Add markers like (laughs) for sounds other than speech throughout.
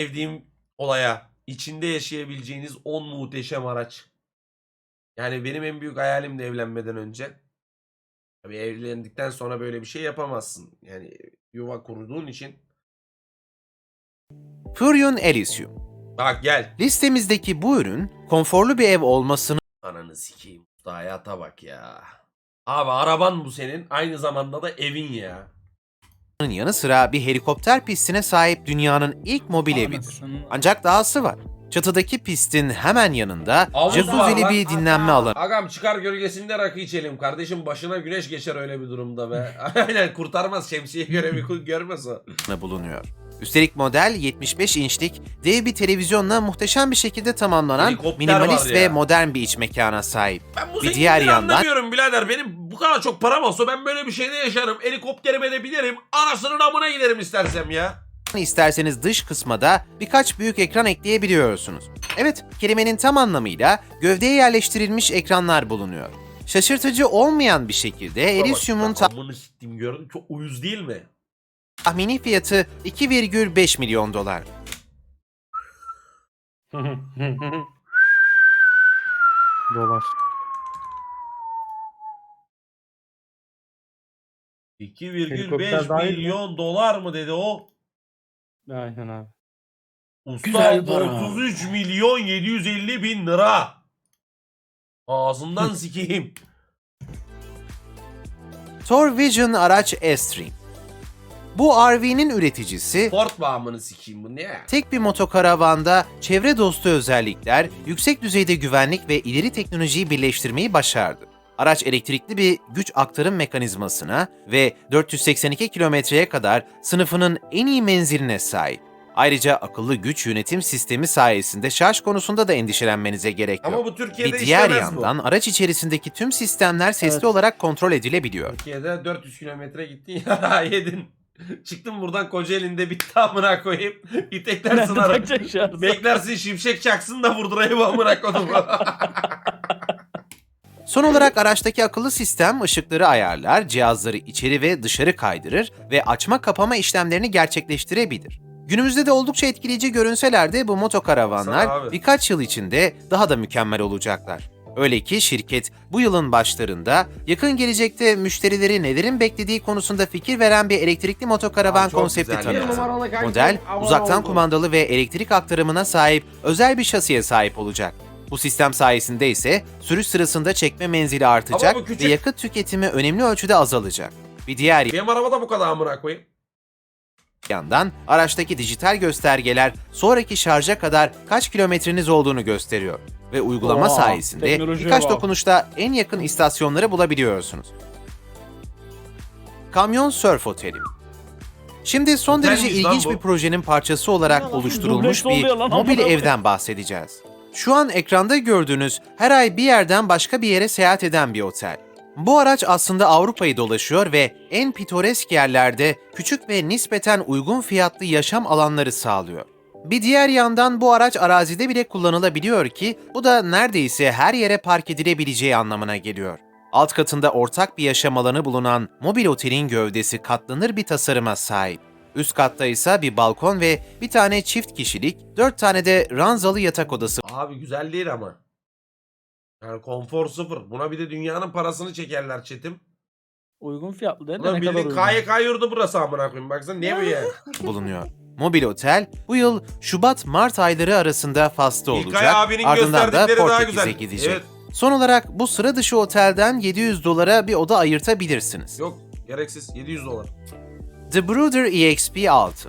sevdiğim olaya. İçinde yaşayabileceğiniz 10 muhteşem araç. Yani benim en büyük hayalim de evlenmeden önce. Tabii evlendikten sonra böyle bir şey yapamazsın. Yani yuva kurduğun için. Furyon Elysium. Bak gel. Listemizdeki bu ürün konforlu bir ev olmasının Ananı sikeyim. Hayata bak ya. Abi araban bu senin. Aynı zamanda da evin ya. Yanı sıra bir helikopter pistine sahip dünyanın ilk mobil evidir. Anasını- Ancak dahası var. Çatıdaki pistin hemen yanında Havuz var jacuzzi'li lan. bir dinlenme alanı Agam çıkar gölgesinde rakı içelim. Kardeşim başına güneş geçer öyle bir durumda be. (laughs) Aynen kurtarmaz şemsiye görevi görmez o. bulunuyor. Üstelik model 75 inçlik dev bir televizyonla muhteşem bir şekilde tamamlanan Helikopter minimalist ve modern bir iç mekana sahip. Ben bu Bir diğer yandan- anlamıyorum birader. Benim bu kadar çok param olsa ben böyle bir şeyde yaşarım. Helikopterime de binerim. Anasının amına giderim istersem ya. İsterseniz dış kısma da birkaç büyük ekran ekleyebiliyorsunuz. Evet, kelimenin tam anlamıyla gövdeye yerleştirilmiş ekranlar bulunuyor. Şaşırtıcı olmayan bir şekilde Elysium'un Bak, Amını siktim gördün. Çok uyuz değil mi? tahmini fiyatı 2,5 milyon dolar. (laughs) Dolar. 2,5 Helikopter dahil mi? milyon dolar mı dedi o? Aynen abi. Usta Güzel para. 33 milyon 750 bin lira. Ağzından (laughs) sikeyim. Thor Vision araç S-Stream. Bu RV'nin üreticisi Ford bağımını sikeyim bu ne ya? tek bir motokaravanda çevre dostu özellikler, yüksek düzeyde güvenlik ve ileri teknolojiyi birleştirmeyi başardı. Araç elektrikli bir güç aktarım mekanizmasına ve 482 kilometreye kadar sınıfının en iyi menziline sahip. Ayrıca akıllı güç yönetim sistemi sayesinde şarj konusunda da endişelenmenize gerek yok. Ama bu Türkiye'de bir diğer işlemez bu. yandan araç içerisindeki tüm sistemler sesli Evet. olarak kontrol edilebiliyor. Türkiye'de 400 kilometre gittin (laughs) ya yedin. Çıktım buradan Kocaeli'nde bir amına koyayım. İteklersin ara. Takacak şarjı. Beklersin şimşek çaksın da vurdurayım amına koydum. (laughs) Son olarak araçtaki akıllı sistem ışıkları ayarlar, cihazları içeri ve dışarı kaydırır ve açma kapama işlemlerini gerçekleştirebilir. Günümüzde de oldukça etkileyici görünseler de bu motokaravanlar birkaç yıl içinde daha da mükemmel olacaklar. Öyle ki şirket bu yılın başlarında yakın gelecekte müşterileri nelerin beklediği konusunda fikir veren bir elektrikli motokaravan çok konsepti tanıttı. Model uzaktan kumandalı ve elektrik aktarımına sahip özel bir şasiye sahip olacak. Bu sistem sayesinde ise sürüş sırasında çekme menzili artacak küçük. ve yakıt tüketimi önemli ölçüde azalacak. Bir diğer Benim arabada bu kadar amına koyayım. yandan araçtaki dijital göstergeler sonraki şarja kadar kaç kilometreniz olduğunu gösteriyor ve uygulama Oha, sayesinde teknolojiye birkaç bak. dokunuşta en yakın istasyonları bulabiliyorsunuz. Kamyon Surf Oteli Şimdi son derece lan ilginç bu. bir projenin parçası olarak oluşturulmuş dubleks bir oluyor lan, mobil amına evden bahsedeceğiz. Şu an ekranda gördüğünüz her ay bir yerden başka bir yere seyahat eden bir otel. Bu araç aslında Avrupa'yı dolaşıyor ve en pitoresk yerlerde küçük ve nispeten uygun fiyatlı yaşam alanları sağlıyor. Bir diğer yandan bu araç arazide bile kullanılabiliyor ki bu da neredeyse her yere park edilebileceği anlamına geliyor. Alt katında ortak bir yaşam alanı bulunan mobil otelin gövdesi katlanır bir tasarıma sahip. Üst katta ise bir balkon ve bir tane çift kişilik, dört tane de ranzalı yatak odası Abi güzel değil ama. Yani konfor sıfır. Buna bir de dünyanın parasını çekerler çetim. Uygun fiyatlı değil mi? Ulan Ne kadar bildiğin uygun? KYK yurdu burası amına koyayım. Baksana niye bu ya? (laughs) bulunuyor. Mobil otel bu yıl Şubat-Mart ayları arasında Fas'ta İlkay olacak. abinin Ardından da gösterdikleri daha Portekiz'e güzel. gidecek. Evet. Son olarak bu sıra dışı otelden 700 dolara bir oda ayırtabilirsiniz. Yok gereksiz 700 dolar. The Brooder EXP 6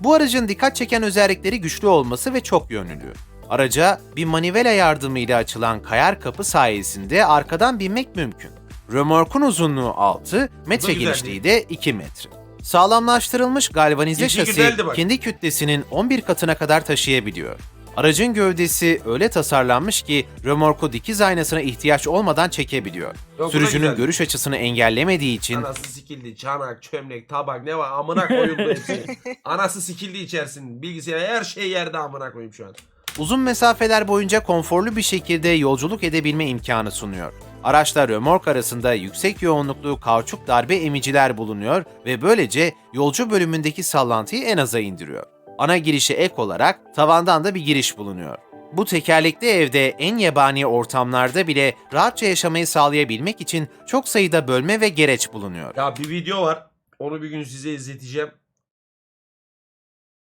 Bu aracın dikkat çeken özellikleri güçlü olması ve çok yönlülüğü. Araca bir manivela yardımıyla açılan kayar kapı sayesinde arkadan binmek mümkün. Römorkun uzunluğu 6, metre genişliği de 2 metre. Sağlamlaştırılmış galvanize şasi kendi kütlesinin 11 katına kadar taşıyabiliyor. Aracın gövdesi öyle tasarlanmış ki römorku dikiz aynasına ihtiyaç olmadan çekebiliyor. Yok, Sürücünün görüş açısını engellemediği için Anası sikildi. Çanak, çömlek, tabak ne var amına koyuldu hepsi. (laughs) Anası sikildi içersin. Bilgisayar her şey yerde amına koyayım şu an. uzun mesafeler boyunca konforlu bir şekilde yolculuk edebilme imkanı sunuyor. Araçla römork arasında yüksek yoğunluklu kauçuk darbe emiciler bulunuyor ve böylece yolcu bölümündeki sallantıyı en aza indiriyor. Ana girişe ek olarak tavandan da bir giriş bulunuyor. Bu tekerlekli evde en yabani ortamlarda bile rahatça yaşamayı sağlayabilmek için çok sayıda bölme ve gereç bulunuyor. Ya bir video var. Onu bir gün size izleteceğim.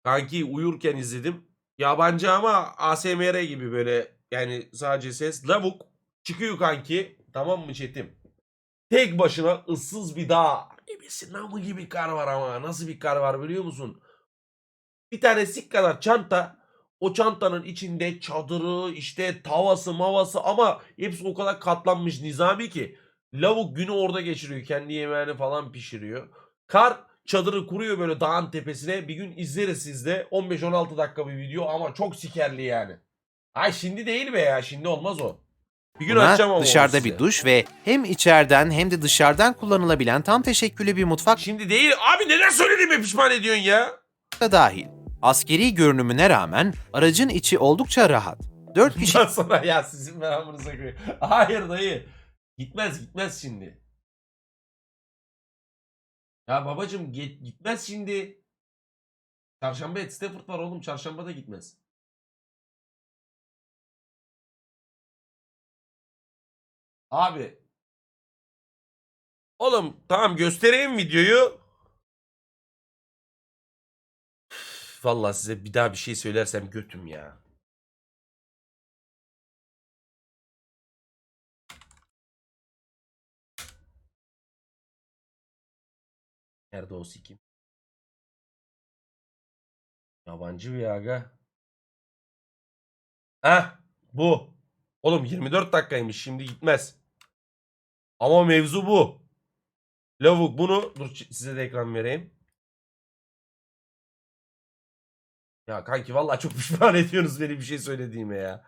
Kanki uyurken izledim. Yabancı ama ASMR gibi böyle yani sadece ses. Lavuk çıkıyor kanki. Tamam mı Çetim? Tek başına ıssız bir dağ. Ebesi namı gibi kar var ama. Nasıl bir kar var biliyor musun? Bir tane sik kadar çanta. O çantanın içinde çadırı, işte tavası, mavası ama hepsi o kadar katlanmış nizami ki. Lavuk günü orada geçiriyor. Kendi yemeğini falan pişiriyor. Kar çadırı kuruyor böyle dağın tepesine. Bir gün izleriz sizde. 15-16 dakika bir video ama çok sikerli yani. Ay şimdi değil be ya. Şimdi olmaz o. Bir gün Buna açacağım ama dışarıda size. bir duş ve hem içeriden hem de dışarıdan kullanılabilen tam teşekküllü bir mutfak Şimdi değil. Abi neden söylediğime pişman ediyorsun ya? da dahil. Askeri görünümüne rağmen aracın içi oldukça rahat. 4 kişi Bundan sonra ya sizin meramınıza koyayım. Hayır dayı. Gitmez gitmez şimdi. Ya babacım git, gitmez şimdi. Çarşamba et Stafford var oğlum. Çarşamba da gitmez. Abi. Oğlum tamam göstereyim videoyu. Vallahi size bir daha bir şey söylersem götüm ya. Nerede o sikim? Yabancı bir aga. Heh bu. Oğlum 24 dakikaymış şimdi gitmez. Ama mevzu bu. Lavuk bunu dur size de ekran vereyim. Ya kanki vallahi çok pişman (laughs) ediyorsunuz benim bir şey söylediğime ya.